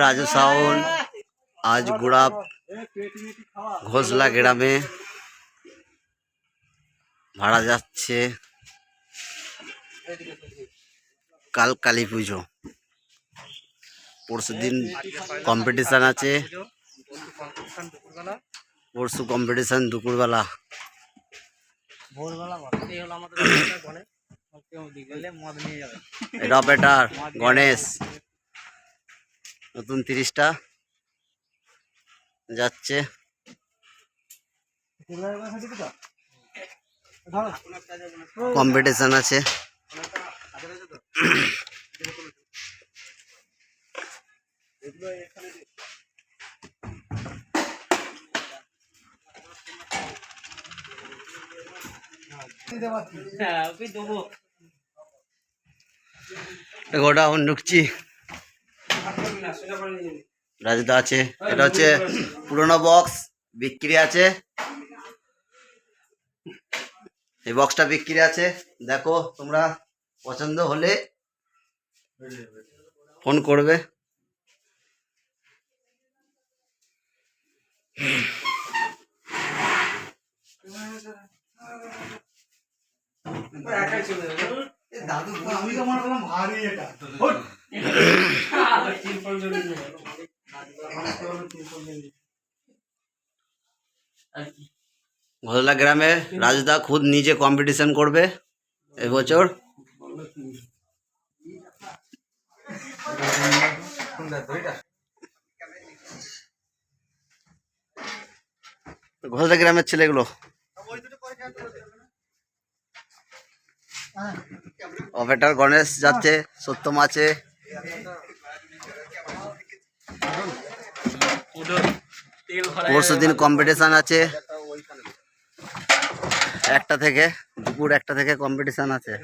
Raju sound আজ গুড়াপ ঘোষলা গ্রামে ভাড়া যাচ্ছে কাল কালী পুজো। পরশু দিন কম্পিটিশান আছে। পরশু কম্পিটিশান দুপুরবেলা। এটা অপারেটার গণেশ। নতুন তিরিশটা যাচ্ছে। কম্পিটিশান আছে। এখন ঢুকছি। রাজদা আছে, এটা হচ্ছে পুরোনো বক্স বিক্রি আছে। এই বক্সটা বিক্রি আছে। দেখো, তোমরা পছন্দ হলে ফোন করবে। দাদু, আমি তো মনে করলাম ভারী এটা। ঘোষলা গ্রামে রাজদা খুদ নিজে কম্পিটিশন করবে এবছর ঘোষলা গ্রামের ছেলেগুলো। অপারেটার গণেশ যাচ্ছে, সত্যম আছে। পরশু দিন কম্পিটিশান আছে। একটা থেকে দুপুর একটা থেকে কম্পিটিশান আছে।